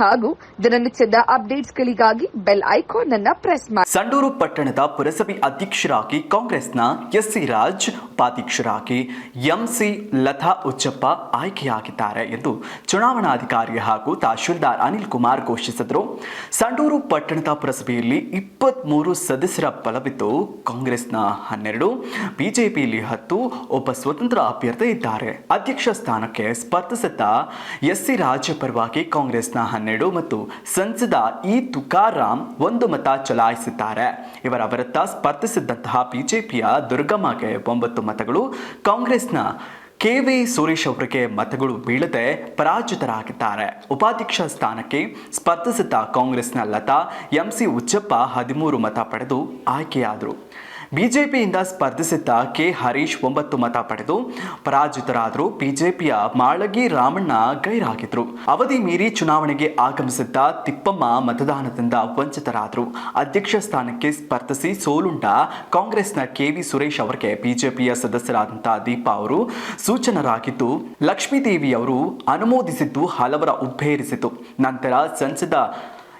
ಹಾಗೂ ದಿನನಿತ್ಯದ ಅಪ್ಡೇಟ್ಸ್ಗಳಿಗಾಗಿ ಬೆಲ್ ಐಕಾನ್ ಅನ್ನು ಪ್ರೆಸ್ ಮಾಡಿ ಸಂಡೂರು ಪಟ್ಟಣದ ಪುರಸಭೆ ಅಧ್ಯಕ್ಷರಾಗಿ ಕಾಂಗ್ರೆಸ್ನ ಎಸ್ಸಿ ರಾಜ್, ಉಪಾಧ್ಯಕ್ಷರಾಗಿ ಎಂಸಿ ಲತಾ ಉಚ್ಚಪ್ಪ ಆಯ್ಕೆಯಾಗಿದ್ದಾರೆ ಎಂದು ಚುನಾವಣಾಧಿಕಾರಿ ಹಾಗೂ ತಹಶೀಲ್ದಾರ್ ಅನಿಲ್ ಕುಮಾರ್ ಘೋಷಿಸಿದರು. ಸಂಡೂರು ಪಟ್ಟಣದ ಪುರಸಭೆಯಲ್ಲಿ ಇಪ್ಪತ್ಮೂರು ಸದಸ್ಯರ ಬಲವಿದ್ದು ಕಾಂಗ್ರೆಸ್ನ ಹನ್ನೆರಡು, ಬಿಜೆಪಿಯಲ್ಲಿ ಹತ್ತು, ಒಬ್ಬ ಸ್ವತಂತ್ರ ಅಭ್ಯರ್ಥಿ ಇದ್ದಾರೆ. ಅಧ್ಯಕ್ಷ ಸ್ಥಾನಕ್ಕೆ ಸ್ಪರ್ಧಿಸಿದ್ದ ಎಸ್ಸಿ ರಾಜ್ ಪರವಾಗಿ ಕಾಂಗ್ರೆಸ್ನ ಹನ್ನೆರಡು ಮತ್ತು ಸಂಸದ ಇ ತುಕಾರಾಮ್ ಒಂದು ಮತ ಚಲಾಯಿಸಿದ್ದಾರೆ. ಇವರ ವಿರುದ್ಧ ಸ್ಪರ್ಧಿಸಿದ್ದಂತಹ ಬಿಜೆಪಿಯ ದುರ್ಗಮ್ಮಗೆ ಒಂಬತ್ತು ಮತಗಳು, ಕಾಂಗ್ರೆಸ್ನ ಕೆವಿ ಸುರೇಶ್ ಅವರಿಗೆ ಮತಗಳು ಬೀಳದೆ ಪರಾಜಿತರಾಗಿದ್ದಾರೆ. ಉಪಾಧ್ಯಕ್ಷ ಸ್ಥಾನಕ್ಕೆ ಸ್ಪರ್ಧಿಸಿದ್ದ ಕಾಂಗ್ರೆಸ್ನ ಲತಾ ಎಂಸಿ ಉಚ್ಚಪ್ಪ ಹದಿಮೂರು ಮತ ಪಡೆದು ಆಯ್ಕೆಯಾದರು. ಬಿಜೆಪಿಯಿಂದ ಸ್ಪರ್ಧಿಸಿದ್ದ ಕೆ ಹರೀಶ್ ಒಂಬತ್ತು ಮತ ಪಡೆದು ಪರಾಜಿತರಾದರು ಬಿಜೆಪಿಯ ಮಾಳಗಿ ರಾಮಣ್ಣ ಗೈರಾಗಿದ್ರು ಅವಧಿ ಮೀರಿ ಚುನಾವಣೆಗೆ ಆಗಮಿಸಿದ್ದ ತಿಪ್ಪಮ್ಮ ಮತದಾನದಿಂದ ವಂಚಿತರಾದರು ಅಧ್ಯಕ್ಷ ಸ್ಥಾನಕ್ಕೆ ಸ್ಪರ್ಧಿಸಿ ಸೋಲುಂಡ ಕಾಂಗ್ರೆಸ್ನ ಕೆವಿ ಸುರೇಶ್ ಅವರಿಗೆ ಬಿಜೆಪಿಯ ಸದಸ್ಯರಾದಂತಹ ದೀಪಾ ಅವರು ಸೂಚನರಾಗಿದ್ದು, ಲಕ್ಷ್ಮೀದೇವಿ ಅವರು ಅನುಮೋದಿಸಿದ್ದು ಹಲವರ ಉಬ್ಬೇರಿಸಿತು ನಂತರ ಸಂಸದ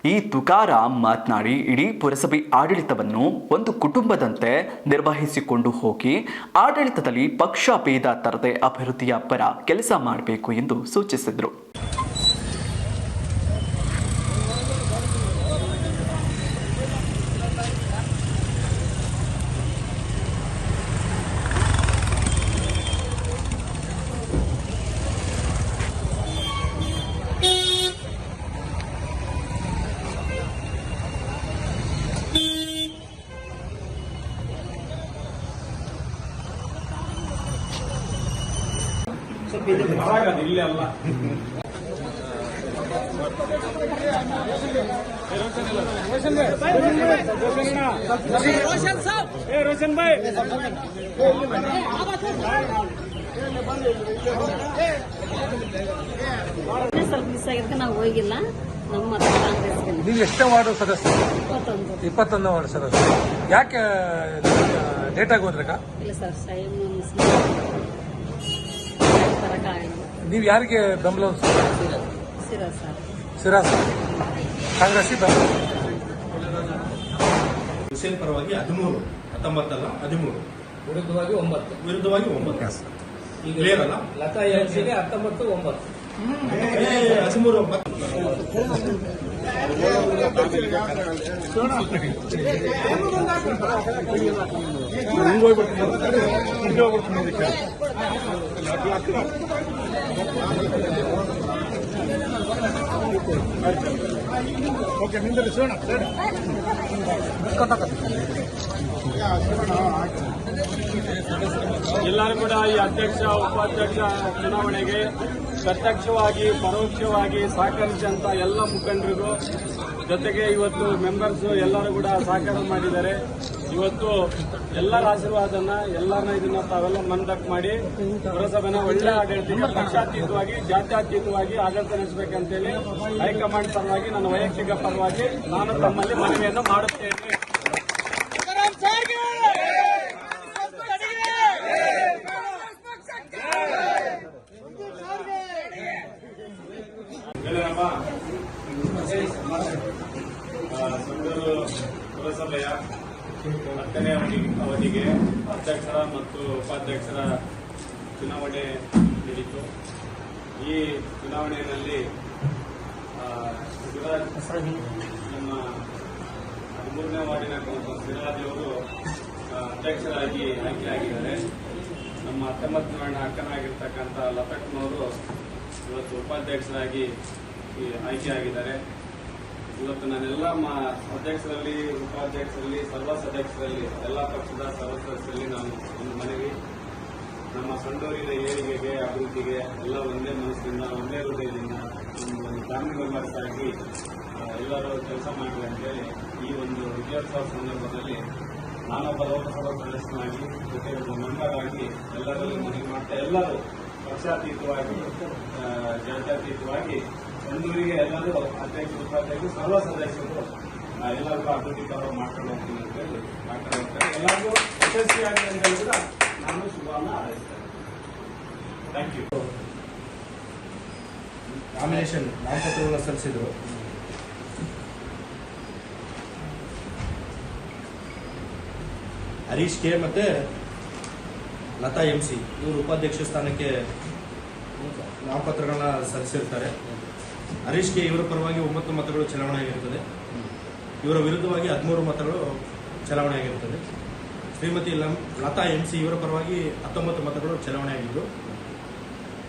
ಈ ತುಕಾರಾಮ್ ಮಾತನಾಡಿ ಇಡೀ ಪುರಸಭೆ ಆಡಳಿತವನ್ನು ಒಂದು ಕುಟುಂಬದಂತೆ ನಿರ್ವಹಿಸಿಕೊಂಡು ಹೋಗಿ, ಆಡಳಿತದಲ್ಲಿ ಪಕ್ಷ ಭೇದ ತರದೆ ಅಭಿವೃದ್ಧಿಯ ಪರ ಕೆಲಸ ಮಾಡಬೇಕು ಎಂದು ಸೂಚಿಸಿದರು. ಆಗೋದು ಇಲ್ಲೇ ಅಲ್ಲ. ರೋಷನ್ ಸ್ವಲ್ಪ ಮಿಸ್ ಆಗಿದ್ರೆ ನಾವು ಹೋಗಿಲ್ಲ. ನಮ್ಮ ಕಾಂಗ್ರೆಸ್ ನೀವು ಎಷ್ಟೇ ವಾರ್ಡ್ ಸದಸ್ಯರು? ಇಪ್ಪತ್ತೊಂದನೇ ವಾರ್ಡ್ ಸದಸ್ಯ ಯಾಕೆ ಡೇಟ್ ಹೋದ್ರಕ್ಕ? ಇಲ್ಲ ಸರ್ ಟೈಮ್ ನೀವು ಯಾರಿಗೆ ಬೆಂಬಲ ಸಿರಾಸ ಸರ್. ಸಿರಾಸ್ ಕಾಂಗ್ರೆಸ್ ಹುಸೇನ್ ಪರವಾಗಿ ಹದಿಮೂರು ಹತ್ತೊಂಬತ್ತಲ್ಲ ಹದಿಮೂರು. ವಿರುದ್ಧವಾಗಿ ಒಂಬತ್ತು. ವಿರುದ್ಧವಾಗಿ ಒಂಬತ್ತು. ಈಗ ಅಲ್ಲ? ಲತಾ ಎಲ್ಸಿಗೆ ಹತ್ತೊಂಬತ್ತು ಒಂಬತ್ತು. ಹದಿಮೂರು ಒಂಬತ್ತು. ಎಲ್ಲರೂ ಕೂಡ ಈ ಅಧ್ಯಕ್ಷ ಉಪಾಧ್ಯಕ್ಷ ಚುನಾವಣೆಗೆ ಪ್ರತ್ಯಕ್ಷವಾಗಿ ಪರೋಕ್ಷವಾಗಿ ಸಹಕರಿಸಿದಂತ ಎಲ್ಲ ಮುಖಂಡರಿಗೂ ಜೊತೆಗೆ ಇವತ್ತು ಮೆಂಬರ್ಸ್ ಎಲ್ಲರೂ ಕೂಡ ಸಹಕಾರ ಮಾಡಿದ್ದಾರೆ. ಇವತ್ತು ಎಲ್ಲರ ಆಶೀರ್ವಾದನ, ಎಲ್ಲರನ್ನ ಇದನ್ನ ತಾವೆಲ್ಲ ಮನದಕ್ ಮಾಡಿ ಪುರಸಭೆನ ಒಳ್ಳೆ ಆಡಳಿತ ಪಕ್ಷಾತೀತವಾಗಿ, ಜಾತ್ಯಾತೀತವಾಗಿ ಆಡಳಿತ ನಡೆಸಬೇಕಂತೇಳಿ ಹೈಕಮಾಂಡ್ ಪರವಾಗಿ, ನನ್ನ ವೈಯಕ್ತಿಕ ಪರವಾಗಿ ನಾನು ತಮ್ಮಲ್ಲಿ ಮನವಿಯನ್ನು ಮಾಡುತ್ತೇನೆ. ಪುರಸಭೆಯ ಹತ್ತನೇ ಅವಧಿ ಅವಧಿಗೆ ಅಧ್ಯಕ್ಷರ ಮತ್ತು ಉಪಾಧ್ಯಕ್ಷರ ಚುನಾವಣೆ ನಡೆಯಿತು ಈ ಚುನಾವಣೆಯಲ್ಲಿ ನಮ್ಮ ಹದಿಮೂರನೇ ವಾರ್ಡಿನ ಸಿರಾಜ್ ಅವರು ಅಧ್ಯಕ್ಷರಾಗಿ ಆಯ್ಕೆಯಾಗಿದ್ದಾರೆ. ನಮ್ಮ ಹತ್ತೊಂಬತ್ತು ಅಕ್ಕನಾಗಿರ್ತಕ್ಕಂಥ ಲತಕ್ನವರು ಇವತ್ತು ಉಪಾಧ್ಯಕ್ಷರಾಗಿ ಆಯ್ಕೆಯಾಗಿದ್ದಾರೆ. ಇವತ್ತು ನಾನೆಲ್ಲ ಅಧ್ಯಕ್ಷರಲ್ಲಿ, ಉಪಾಧ್ಯಕ್ಷರಲ್ಲಿ ಸರ್ವ ಸದಸ್ಯರಲ್ಲಿ ಎಲ್ಲ ಪಕ್ಷದ ಸರ್ವ ಸದಸ್ಯರಲ್ಲಿ ನಾನು ಒಂದು ಮನವಿ. ನಮ್ಮ ಸಂಡೂರಿನ ಏಳಿಗೆಗೆ, ಅಭಿವೃದ್ಧಿಗೆ ಎಲ್ಲ ಒಂದೇ ಮನಸ್ಸಿನಿಂದ, ಒಂದೇ ಹೃದಯದಿಂದ ಒಂದು ಫ್ಯಾಮಿಲಿ ಮೆಂಬರ್ಸ್ ಆಗಿ ಎಲ್ಲರೂ ಕೆಲಸ ಮಾಡಲಿ ಅಂತೇಳಿ ಈ ಒಂದು ವಿಜಯೋತ್ಸವ ಸಂದರ್ಭದಲ್ಲಿ ನಾನೊಬ್ಬ ಲೋಕಸಭಾ ಸದಸ್ಯನಾಗಿ, ಜೊತೆಗೆ ಒಬ್ಬ ಮೆಂಬರ್ ಆಗಿ ಎಲ್ಲರಲ್ಲಿ ಮನವಿ ಮಾಡ್ತಾ ಎಲ್ಲರೂ ಪಕ್ಷಾತೀತವಾಗಿ ಜಾತ್ಯತೀತವಾಗಿ ಸಂಡೂರಿಗೆ ಎಲ್ಲರೂ ಅಧ್ಯಕ್ಷ ಉಪಾಧ್ಯಕ್ಷರು, ಸರ್ವ ಸದಸ್ಯರು ಎಲ್ಲರಿಗೂ ಅಭಿವೃದ್ಧಿ ಕಾರ್ಯ ಮಾಡ್ಕೊಂಡು ಅಂತ ಹೇಳಿ ಮಾಡ್ಕೊಂಡು ಹೋಗ್ತಾರೆ ಎಲ್ಲರಿಗೂ ಯಶಸ್ವಿಯಾಗಿ ಅಂತ ಹೇಳಿದ್ರೆ ನಾನು ಶುಭವನ್ನು ಹಾರೈಸ್ತೇನೆ. ಥ್ಯಾಂಕ್ ಯು ನಾಮಿನೇಷನ್ ನಾಮಪತ್ರವನ್ನು ಸಲ್ಲಿಸಿದರು. ಹರೀಶ್ ಕೆ ಮತ್ತೆ ಲತಾ ಎಂ ಸಿ, ಇವರು ಉಪಾಧ್ಯಕ್ಷ ಸ್ಥಾನಕ್ಕೆ ನಾಮಪತ್ರಗಳನ್ನ ಸಲ್ಲಿಸಿರ್ತಾರೆ. ಹರೀಶ್ ಕೆ ಇವರ ಪರವಾಗಿ ಒಂಬತ್ತು ಮತಗಳು ಚಲಾವಣೆ ಆಗಿರುತ್ತದೆ ಇವರ ವಿರುದ್ಧವಾಗಿ ಹದಿಮೂರು ಮತಗಳು ಚಲಾವಣೆ ಆಗಿರುತ್ತದೆ ಶ್ರೀಮತಿ ಲಂ ಲತಾ ಎಂ ಸಿ ಇವರ ಪರವಾಗಿ ಹತ್ತೊಂಬತ್ತು ಮತಗಳು ಚಲಾವಣೆ ಆಗಿದ್ದು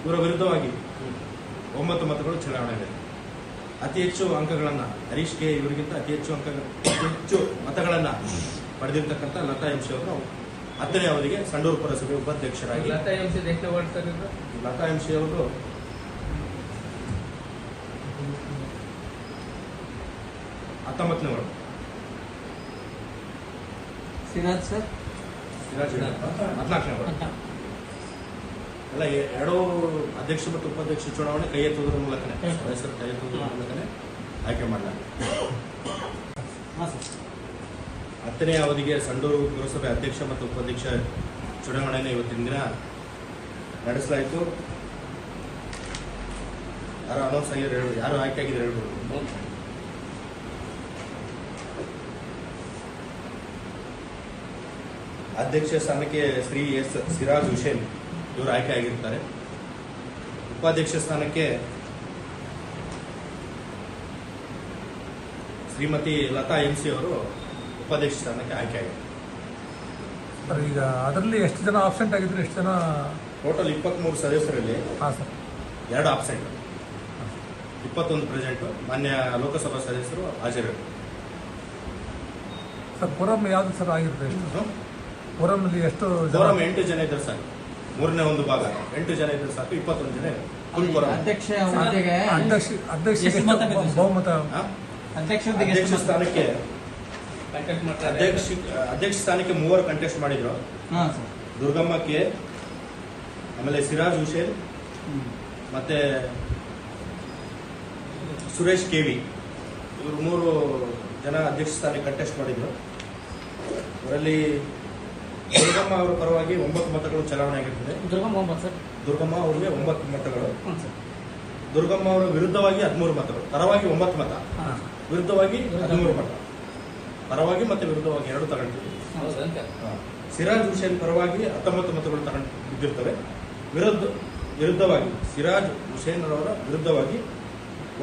ಇವರ ವಿರುದ್ಧವಾಗಿ ಒಂಬತ್ತು ಮತಗಳು ಚಲಾವಣೆ ಆಗಿದೆ. ಅತಿ ಹೆಚ್ಚು ಅಂಕಗಳನ್ನು ಹರೀಶ್ ಕೆ ಇವರಿಗಿಂತ ಅತಿ ಹೆಚ್ಚು ಅಂಕ ಅತಿ ಹೆಚ್ಚು ಮತಗಳನ್ನು ಪಡೆದಿರ್ತಕ್ಕಂಥ ಲತಾ ಎಂ ಸಿ ಅವರು ಹತ್ತನೇ ಅವಧಿಗೆ ಸಂಡೂರು ಪುರಸಭೆ ಉಪಾಧ್ಯಕ್ಷರಾಗಿ M C Latha M C ಅವರು ಹತ್ತೊಂಬತ್ತನೇ ವಾರ್ಡ್ ಸಿರಾಜ್ ಸರ್? ಸಿರಾಜ್ ಹದಿನಾಲ್ಕನೇ ವಾರ್ಡ್ ಅಲ್ಲ ಎರಡೂ ಅಧ್ಯಕ್ಷ ಮತ್ತು ಉಪಾಧ್ಯಕ್ಷ ಚುನಾವಣೆ ಕೈ ಎತ್ತುವುದರ ಮೂಲಕನೇ. ಸದಸ್ಯರು ಕೈ ಎತ್ತುವುದರ ಮೂಲಕನೇ ಆಯ್ಕೆ ಮಾಡಲಾಗಿದೆ. ಹತ್ತನೇ ಅವಧಿಗೆ ಸಂಡೂರು ಪುರಸಭೆ ಅಧ್ಯಕ್ಷ ಮತ್ತು ಉಪಾಧ್ಯಕ್ಷ ಚುನಾವಣೆಯನ್ನು ಇವತ್ತಿನ ದಿನ ನಡೆಸಲಾಯಿತು. ಯಾರು ಅನೌನ್ಸ್ ಆಗಿರೋ ಯಾರು ಆಯ್ಕೆ ಆಗಿದ್ದಾರೆ ಹೇಳ್ಬೋದು? ಅಧ್ಯಕ್ಷ ಸ್ಥಾನಕ್ಕೆ ಶ್ರೀ ಎಸ್ ಸಿರಾಜ್ ಹುಸೇನ್ ಇವರು ಆಯ್ಕೆ ಆಗಿರ್ತಾರೆ. ಉಪಾಧ್ಯಕ್ಷ ಸ್ಥಾನಕ್ಕೆ ಶ್ರೀಮತಿ ಲತಾ ಎಂ ಸಿ ಅವರು ಉಪಾಧ್ಯಕ್ಷ ಸ್ಥಾನಕ್ಕೆ ಆಯ್ಕೆ ಆಗಿದ್ದಾರೆ. ಈಗ ಅದರಲ್ಲಿ ಎಷ್ಟು ಜನ ಆಬ್ಸೆಂಟ್ ಆಗಿದ್ರು ಎಷ್ಟು ಜನ ಟೋಟಲ್ ಇಪ್ಪತ್ಮೂರು ಸದಸ್ಯರಲ್ಲಿ ಹಾಂ ಸರ್. ಎರಡು ಆಬ್ಸೆಂಟ್ ಇಪ್ಪತ್ತೊಂದು ಪ್ರೆಸೆಂಟ್ ಮಾನ್ಯ ಲೋಕಸಭಾ ಸದಸ್ಯರು ಹಾಜರಿರು ಸರ್ ಫೋರಮ್ ಯಾವ್ದು ಸರ್ ಆಗಿರುತ್ತೆ? ಫೋರಮ್ನಲ್ಲಿ ಎಷ್ಟು ಫೋರಂ ಎಂಟು ಜನ ಇದ್ದಾರೆ ಸಾಕು ಮೂರನೇ ಒಂದು ಭಾಗ. ಎಂಟು ಜನ ಇದ್ರೆ ಸಾಕು ಇಪ್ಪತ್ತೊಂದು ಜನ ಇದೆ ಫುಲ್ ಫೋರಂ ಅಧ್ಯಕ್ಷ ಹುದ್ದೆಗೆ ಅಧ್ಯಕ್ಷ? ಬಹುಮತ? ಅಧ್ಯಕ್ಷ ಅಧ್ಯಕ್ಷ ಸ್ಥಾನಕ್ಕೆ ಅಧ್ಯಕ್ಷ ಅಧ್ಯಕ್ಷ ಸ್ಥಾನಕ್ಕೆ ಮೂವರು ಕಂಟೆಸ್ಟ್ ಮಾಡಿದ್ರು. ಹಾ ಸರ್. ದುರ್ಗಮ್ಮ ಕೆ ಆಮೇಲೆ ಸಿರಾಜ್ ಹುಸೇನ್ ಮತ್ತೆ ಸುರೇಶ್ ಕೆವಿ ಇವರು ಮೂರು ಜನ ಅಧ್ಯಕ್ಷ ಸ್ಥಾನಕ್ಕೆ ಕಂಟೆಸ್ಟ್ ಮಾಡಿದ್ರು. ಅವರಲ್ಲಿ ದುರ್ಗಮ್ಮ ಅವರ ಪರವಾಗಿ ಒಂಬತ್ತು ಮತಗಳು ಚಲಾವಣೆ ಆಗಿರ್ತದೆ. ದುರ್ಗಮ್ಮ ಒಂಬತ್ತು ಸರ್. ದುರ್ಗಮ್ಮ ಅವರಿಗೆ ಒಂಬತ್ತು ಮತಗಳು. ಹ್ಞೂ ಸರ್. ದುರ್ಗಮ್ಮ ಅವರ ವಿರುದ್ಧವಾಗಿ ಹದಿಮೂರು ಮತಗಳು. ಪರವಾಗಿ ಒಂಬತ್ತು ಮತ. ಹಾಂ. ವಿರುದ್ಧವಾಗಿ ಹದಿಮೂರು ಮತ. ಪರವಾಗಿ ಮತ್ತೆ ವಿರುದ್ಧವಾಗಿ ಎರಡು ತಗೊಂಡಿದ್ದೀವಿ. ಸಿರಾಜ್ ಹುಸೇನ್ ಪರವಾಗಿ ಹತ್ತೊಂಬತ್ತು ಮತಗಳು ತಗೊಂಡು ಬಿದ್ದಿರ್ತವೆ. ವಿರುದ್ಧ ವಿರುದ್ಧವಾಗಿ ಸಿರಾಜ್ ಹುಸೇನ್ ಅವರ ವಿರುದ್ಧವಾಗಿ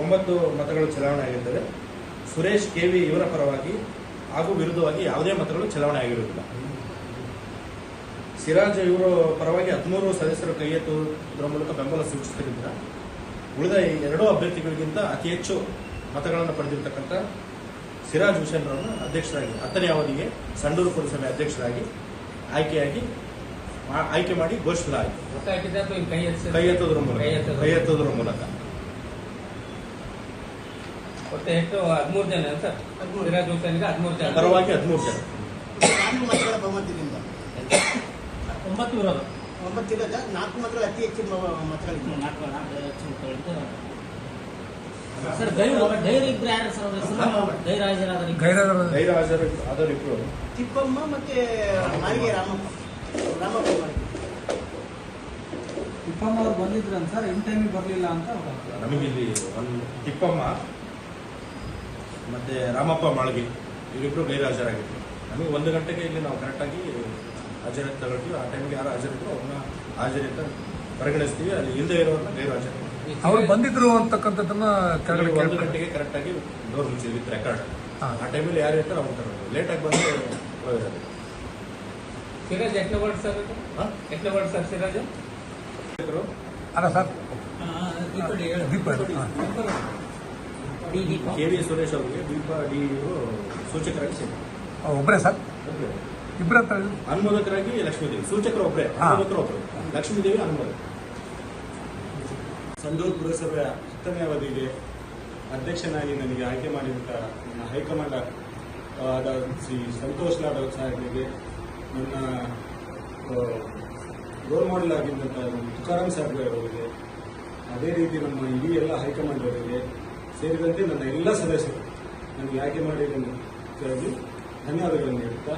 ಒಂಬತ್ತು ಮತಗಳು ಚಲಾವಣೆ ಆಗಿರ್ತವೆ. ಸುರೇಶ್ ಕೆವಿ ಇವರ ಪರವಾಗಿ ಹಾಗೂ ವಿರುದ್ಧವಾಗಿ ಯಾವುದೇ ಮತಗಳು ಚಲಾವಣೆ ಆಗಿರುವುದಿಲ್ಲ. ಸಿರಾಜ್ ಇವರು ಪರವಾಗಿ ಹದಿಮೂರು ಸದಸ್ಯರು ಕೈ ಎತ್ತುವುದರ ಮೂಲಕ ಬೆಂಬಲ ಸೂಚಿಸುತ್ತಿದ್ದ ಉಳಿದ ಎರಡೂ ಅಭ್ಯರ್ಥಿಗಳಿಗಿಂತ ಅತಿ ಹೆಚ್ಚು ಮತಗಳನ್ನು ಪಡೆದಿರ್ತಕ್ಕಂಥ ಸಿರಾಜ್ ಹುಸೇನ್ ಅವರನ್ನು ಅಧ್ಯಕ್ಷರಾಗಿ ಹತ್ತನೇ ಅವಧಿಗೆ ಸಂಡೂರು ಪುರಸಭೆ ಅಧ್ಯಕ್ಷರಾಗಿ ಆಯ್ಕೆಯಾಗಿ ಮಾ- ಆಯ್ಕೆ ಮಾಡಿ ಘೋಷಿಸಲಾಯಿತು. ಕೈ ಎತ್ತಿ ಕೈ ಎತ್ತೋದ್ರ ಮೂಲಕ. ಕೈ ಎತ್ತೋದ್ರ ಮೂಲಕ. ಹದಿಮೂರು ಜನ ಪರವಾಗಿ ಹದಿಮೂರು ಜನ. ನಾಲ್ಕು ಇರೋದು. ಒಂಬತ್ತು ಇರೋದ? ನಾಲ್ಕು ಮತಗಳು ಅತಿ ಹೆಚ್ಚು ಮ- ನಾಲ್ಕು ನಾಲ್ಕು ಹೆಚ್ಚು ಮತಗಳಿದ್ದು. ಸರ್ ಗೈರು ಗೈರು ಇಬ್ರು ಯಾರು ಸರ್ ಅವ್ರ? ಹೆಸರು ಗೈರು ಹಾಜರಾದ ಧೈರ್ಯ ಹಾಜರು ಆದರಿಬ್ರು ತಿಪ್ಪಮ್ಮ ಮತ್ತೆ ಮಾರಿಗೆ ರಾಮಪ್ಪ. ರಾಮಪ್ಪ ಮಾಳಿಗೆ. ತಿಪ್ಪಮ್ಮ ಅವ್ರು ಬಂದಿದ್ರು ಅಂತ ಸರ್ ಇನ್ ಟೈಮಿಗೆ ಬರಲಿಲ್ಲ ಅಂತ ನಮಗಿಲ್ಲಿ ಒಂದು ತಿಪ್ಪಮ್ಮ ಮತ್ತೆ ರಾಮಪ್ಪ ಮಾಳ್ಗಿ. ಇವರಿಬ್ರು ಗೈರು ಹಾಜರಾಗಿದ್ರು ನಮಗೆ ಒಂದು ಗಂಟೆಗೆ ಇಲ್ಲಿ ನಾವು ಕರೆಕ್ಟಾಗಿ ಹಾಜರಾತಿ ತಗೊಳ್ತೀವಿ. ಆ ಟೈಮ್ಗೆ ಯಾರು ಹಾಜರಿದ್ರು ಅವ್ರನ್ನ ಅಂತ ಪರಿಗಣಿಸ್ತೀವಿ. ಅಲ್ಲಿ ಇಲ್ಲದೆ ಇರೋರನ್ನ ಗೈರು ಹಾಜರಿ ಅವ್ರು ಬಂದಿದ್ರು ಅಂತಕ್ಕಂಥದ್ದನ್ನ ಕೆಳಗಡೆ ಒಂದು ಗಂಟೆಗೆ ಕರೆಕ್ಟಾಗಿ ಡೋರ್ ಮುಚ್ಚಿದ್ವಿ ವಿತ್ ರೆಕಾರ್ಡ್ ಆ ಟೈಮಲ್ಲಿ ಯಾರು ಇರ್ತಾರೆ ಅವ್ರು ತಗೊಂಡು ಲೇಟಾಗಿ ಬಂದು ಹೋಗಿದ್ದಾರೆ ಸಿರಾಜ್ ಎಷ್ಟನೇ ವರ್ಡ್ ಸರ್? ಎಷ್ಟನೇ ವರ್ಡ್ ಸರ್ ಸಿರಾಜ್? ಅಲ್ಲ sir Deepa K V Suresh ಅವರಿಗೆ ದೀಪ ಡಿ ಸೂಚಕರಾಗಿ ಸೇರಿದ್ರು. ಒಬ್ಬರೇ ಸರ್. ಇಬ್ಬರ. ಅನುಮೋದಕರಾಗಿ ಲಕ್ಷ್ಮೀದೇವಿ ಸೂಚಕರು ಒಬ್ಬರೇ. ಅನುಮೋದಕರು ಒಬ್ಬರು ಲಕ್ಷ್ಮೀದೇವಿ ಅನುಮೋದಕ ಸಂಡೂರು ಪುರಸಭೆಯ ಹತ್ತನೇ ಅವಧಿಗೆ ಅಧ್ಯಕ್ಷನಾಗಿ ನನಗೆ ಆಯ್ಕೆ ಮಾಡಿದಂಥ ನನ್ನ ಹೈಕಮಾಂಡ್ ಆದ ಶ್ರೀ ಸಂತೋಷ್ ಲಾಡವ್ ಸಾಹೇಬರಿಗೆ ನನ್ನ ರೋಲ್ ಮಾಡೆಲ್ ಆಗಿದ್ದಂಥ ನಮ್ಮ ತುಕಾರಾಮ್ ಸಾಹೇಬ್ ಅವರಿಗೆ ಅದೇ ರೀತಿ ನಮ್ಮ ಇಡೀ ಎಲ್ಲ ಹೈಕಮಾಂಡ್ ಅವರಿಗೆ ಸೇರಿದಂತೆ ನನ್ನ ಎಲ್ಲ ಸದಸ್ಯರು ನನಗೆ ಆಯ್ಕೆ ಮಾಡಿದ್ದಕ್ಕಾಗಿ ಧನ್ಯವಾದಗಳನ್ನು ಹೇಳುತ್ತಾ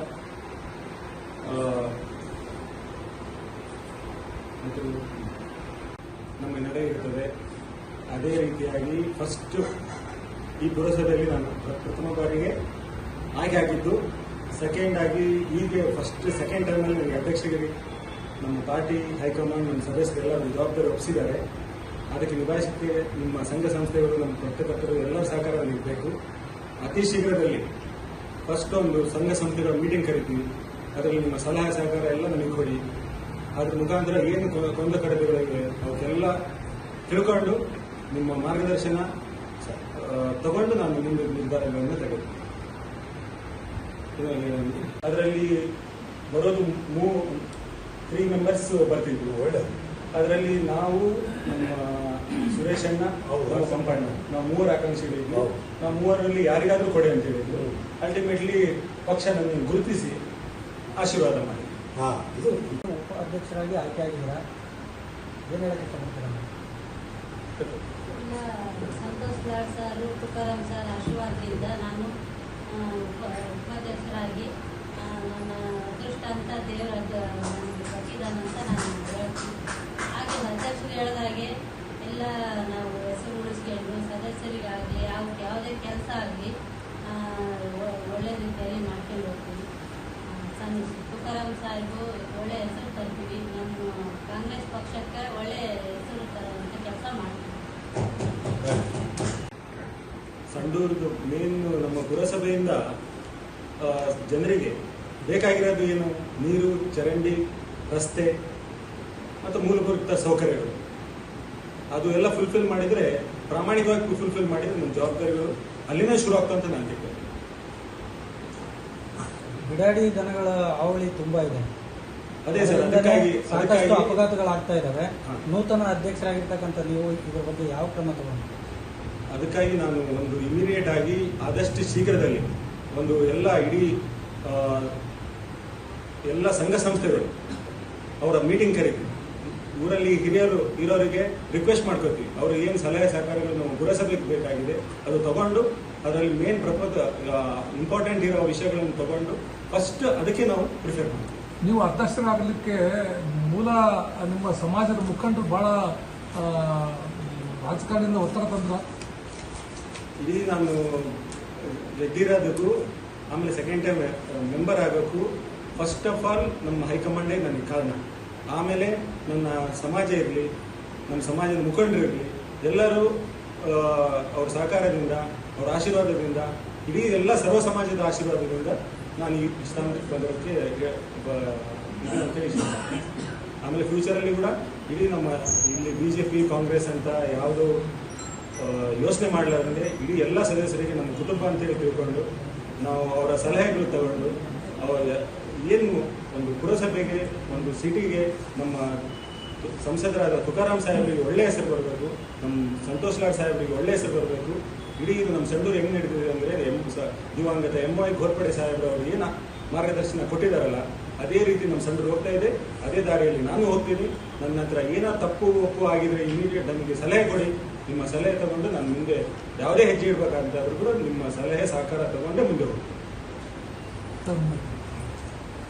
ನಮ್ಮ ನಡೆ ಇರ್ತದೆ ಅದೇ ರೀತಿಯಾಗಿ ಫಸ್ಟ್ ಈ ಪುರಸಭೆಯಲ್ಲಿ ನಾನು ಪ್ರಥಮ ಬಾರಿಗೆ ಆಯ್ಕೆ ಆಗಿದ್ದು ಸೆಕೆಂಡ್ ಆಗಿ ಈಗ ಫಸ್ಟ್ ಸೆಕೆಂಡ್ ಟೈಮಲ್ಲಿ ನನಗೆ ಅಧ್ಯಕ್ಷರಿಗೆ ನಮ್ಮ ಪಾರ್ಟಿ ಹೈಕಮಾಂಡ್, ನಮ್ಮ ಸದಸ್ಯರೆಲ್ಲ ನಮ್ಮ ಜವಾಬ್ದಾರಿ ಒಪ್ಪಿಸಿದ್ದಾರೆ. ಅದಕ್ಕೆ ನಿಭಾಯಿಸುತ್ತೇವೆ. ನಿಮ್ಮ ಸಂಘ ಸಂಸ್ಥೆಗಳು, ನಮ್ಮ ಪತ್ರಕರ್ತರು ಎಲ್ಲರ ಸಹಕಾರ ನೀಡಬೇಕು ಅತಿ ಶೀಘ್ರದಲ್ಲಿ ಫಸ್ಟ್ ಒಂದು ಸಂಘ ಸಂಸ್ಥೆಗಳ ಮೀಟಿಂಗ್ ಕರಿತೀವಿ. ಅದರಲ್ಲಿ ನಿಮ್ಮ ಸಲಹೆ ಸಹಕಾರ ಎಲ್ಲ ನಮಗೆ ಕೊಡಿ ಅದ್ರ ಮುಖಾಂತರ ಏನು ಕೊಂದ ಕಡಿಮೆಗಳಿವೆ ಅವಕ್ಕೆಲ್ಲ ತಿಳ್ಕೊಂಡು ನಿಮ್ಮ ಮಾರ್ಗದರ್ಶನ ತಗೊಂಡು ನಾನು ಮುಂದೆ ನಿರ್ಧಾರಗಳನ್ನು ತೆಗೆದು ಅದರಲ್ಲಿ ಬರೋದು ಮೂ ತ್ರೀ ಮೆಂಬರ್ಸ್ ಬರ್ತಿದ್ವಿ ಅದರಲ್ಲಿ ನಾವು ನಮ್ಮ ಸುರೇಶ್ ಅಣ್ಣ ಅವರು ಸಂಪಣ್ಣ ನಾವು ಮೂವರು ಆಕಾಂಕ್ಷಿಗಳಿದ್ವಿ. ನಾವು ಮೂವರಲ್ಲಿ ಯಾರಿಗಾದ್ರೂ ಕೊಡಿ ಅಂತ ಹೇಳಿದ್ರು. ಅಲ್ಟಿಮೇಟ್ಲಿ ಪಕ್ಷ ನಮ್ಮನ್ನು ಗುರುತಿಸಿ ಆಶೀರ್ವಾದ ಮಾಡಿ. ಅಧ್ಯಕ್ಷರಾಗಿ ಆಯ್ಕೆ ಆಗಿದ್ದೀರಾ ಏನು ಹೇಳಕ್ಕೆ ಇಷ್ಟಪಡ್ತೀರಾ? ಎಲ್ಲ ಸಂತೋಷ್ ಲಾಡ್ ಸರ್ ತುಕಾರಾಮ್ ಸರ್ ಆಶೀರ್ವಾದದಿಂದ ನಾನು ಆ, ಉಪ- ಉಪಾಧ್ಯಕ್ಷರಾಗಿ ಆ, ನನ್ನ ಅದೃಷ್ಟ ಅಂತ ದೇವರ ನನಗೆ ಅಂತ ನಾನು ಹೇಳ್ತೀನಿ ಹಾಗೆ ಅಧ್ಯಕ್ಷರು ಹೇಳಿದಾಗೆ ಎಲ್ಲ ನಾವು ಹೆಸರು ಉಳಿಸ್ಕೊಂಡು ಸದಸ್ಯರಿಗಾಗಲಿ ಯಾವ ಯಾವುದೇ ಕೆಲಸ ಆಗಲಿ ಒಳ್ಳೆ ರೀತಿಯಲ್ಲಿ ಮಾಡ್ಕೊಂಡು ಹೋಗ್ತೀವಿ. ತುಕಾರಾಮ್ ಸಾಹೇಬು, ಒಳ್ಳೆ ಹೆಸರು ತರ್ತೀವಿ. ನಮ್ಮ ಕಾಂಗ್ರೆಸ್ ಪಕ್ಷಕ್ಕೆ ಒಳ್ಳೆ ಹೆಸರು ಕೆಲಸ ಮಾಡ್ತೀವಿ ಸಂಡೂರ್ದು ಮೇನ್ ನಮ್ಮ ಪುರಸಭೆಯಿಂದ ಜನರಿಗೆ ಬೇಕಾಗಿರೋದು ಏನು? ನೀರು, ಚರಂಡಿ, ರಸ್ತೆ ಮತ್ತು ಮೂಲಭೂತ ಸೌಕರ್ಯಗಳು. ಅದು ಎಲ್ಲ ಫುಲ್ಫಿಲ್ ಮಾಡಿದರೆ, ಪ್ರಾಮಾಣಿಕವಾಗಿ ಫುಲ್ಫಿಲ್ ಮಾಡಿದರೆ ನಮ್ಮ ಜವಾಬ್ದಾರಿಗಳು ಅಲ್ಲಿನೇ ಶುರು ಆಗ್ತಂತ ನಾನು ಬಿಡಾಡಿ ದನಗಳ ಹಾವಳಿ ತುಂಬಾ ಇದೆ. ಅದೇ ಸರ್ ಅದಕ್ಕಾಗಿ ಸಾಕಷ್ಟು ಅಪಘಾತಗಳು ಅಪಘಾತಗಳಾಗ್ತಾ ಇದಾವೆ. ನೂತನ ಅಧ್ಯಕ್ಷರಾಗಿರ್ತಕ್ಕಂಥ ನೀವು ಇದರ ಬಗ್ಗೆ ಯಾವ ಕ್ರಮ ತಗೊಂಡು ಅದಕ್ಕಾಗಿ ನಾನು ಒಂದು ಇಮಿಡಿಯೇಟ್ ಆಗಿ ಆದಷ್ಟು ಶೀಘ್ರದಲ್ಲಿ ಒಂದು ಎಲ್ಲ ಇಡೀ ಎಲ್ಲ ಸಂಘ ಸಂಸ್ಥೆಗಳು ಅವರ ಮೀಟಿಂಗ್ ಕರೀತೀವಿ ಊರಲ್ಲಿ ಹಿರಿಯರು ಇರೋರಿಗೆ ರಿಕ್ವೆಸ್ಟ್ ಮಾಡ್ಕೋತೀವಿ. ಅವರು ಏನು ಸಲಹೆ ಸಹಕಾರಗಳನ್ನು ಪುರಸಭೆಗೆ ಬೇಕಾಗಿದೆ ಅದು ತಗೊಂಡು ಅದರಲ್ಲಿ ಮೇನ್ ಪ್ರಪೋಸ್ ಇಂಪಾರ್ಟೆಂಟ್ ಇರೋ ವಿಷಯಗಳನ್ನು ತಗೊಂಡು ಫಸ್ಟ್ ಅದಕ್ಕೆ ನಾವು ಪ್ರಿಫರ್ ಮಾಡ್ತೀವಿ. ನೀವು ಅಧ್ಯಕ್ಷರಾಗಲಿಕ್ಕೆ ಮೂಲ ನಿಮ್ಮ ಸಮಾಜದ ಮುಖಂಡರು ಬಹಳ ರಾಜಕಾರಣದಿಂದ ಒತ್ತಡ ತಂದ್ರ? ಇಡೀ ನಾನು ಗೆದ್ದಿರೋದಕ್ಕೂ ಆಮೇಲೆ ಸೆಕೆಂಡ್ ಟೈಮ್ ಮೆಂಬರ್ ಆಗೋಕ್ಕೂ ಫಸ್ಟ್ ಆಫ್ ಆಲ್ ನಮ್ಮ ಹೈಕಮಾಂಡೇ ನನಗೆ ಕಾರಣ. ಆಮೇಲೆ ನನ್ನ ಸಮಾಜ ಇರಲಿ ನಮ್ಮ ಸಮಾಜದ ಮುಖಂಡರು ಇರಲಿ ಎಲ್ಲರೂ ಅವ್ರ ಸಹಕಾರದಿಂದ, ಅವರ ಆಶೀರ್ವಾದದಿಂದ, ಇಡೀ ಎಲ್ಲ ಸರ್ವ ಸಮಾಜದ ಆಶೀರ್ವಾದದಿಂದ ನಾನು ಈ ಸ್ಥಾನಕ್ಕೆ ಬಂದಕ್ಕೆ ಅಂತ. ಆಮೇಲೆ ಫ್ಯೂಚರಲ್ಲಿ ಕೂಡ ಇಡೀ ನಮ್ಮ ಇಲ್ಲಿ ಬಿ ಜೆ ಪಿ ಕಾಂಗ್ರೆಸ್ ಅಂತ ಯಾವುದು ಯೋಚನೆ ಮಾಡಲಾರ್ದೆ ಇಡೀ ಎಲ್ಲ ಸದಸ್ಯರಿಗೆ, ನಮ್ಮ ಕುಟುಂಬ ಅಂತೇಳಿ ತಿಳ್ಕೊಂಡು, ನಾವು ಅವರ ಸಲಹೆಗಳು ತಗೊಂಡು, ಅವರ, ಏನು ಒಂದು ಪುರಸಭೆಗೆ, ಒಂದು ಸಿಟಿಗೆ ನಮ್ಮ ಸಂಸದರಾದ ತುಕಾರಾಮ್ ಸಾಹೇಬರಿಗೆ ಒಳ್ಳೆ ಹೆಸರು ಬರಬೇಕು ನಮ್ಮ ಸಂತೋಷ್ ಲಾಡ್ ಸಾಹೇಬರಿಗೆ ಒಳ್ಳೆ ಹೆಸರು ಬರಬೇಕು. ಇಡೀ ಇದು ನಮ್ಮ ಸಂಡೂರು ಹೆಂಗೆ ನಡೀತಿದೆ ಅಂದರೆ ಎಂ, ಸ, ದಿವಂಗತ ಎಂ ವೈ ಘೋರ್ಪಡೆ ಸಾಹೇಬ್ರವರು ಏನು ಮಾರ್ಗದರ್ಶನ ಕೊಟ್ಟಿದ್ದಾರಲ್ಲ ಅದೇ ರೀತಿ ನಮ್ಮ ಸಂಡೂರು ಹೋಗ್ತಾ ಇದೆ. ಅದೇ ದಾರಿಯಲ್ಲಿ ನಾನು ಹೋಗ್ತೀನಿ. ನನ್ನ ಹತ್ರ ಏನೋ ತಪ್ಪು ಒಪ್ಪು ಆಗಿದ್ರೆ ಇಮಿಡಿಯೇಟ್ ನಮಗೆ ಸಲಹೆ ಕೊಡಿ. ನಿಮ್ಮ ಸಲಹೆ ತಗೊಂಡು ನಾನು ಮುಂದೆ ಯಾವುದೇ ಹೆಜ್ಜೆ ಇಡಬೇಕಾದಂತಾದ್ರೂ ಕೂಡ ನಿಮ್ಮ ಸಲಹೆ, ಸಹಕಾರ ತಗೊಂಡೇ ಮುಂದೆ ಹೋಗ್ತೀನಿ.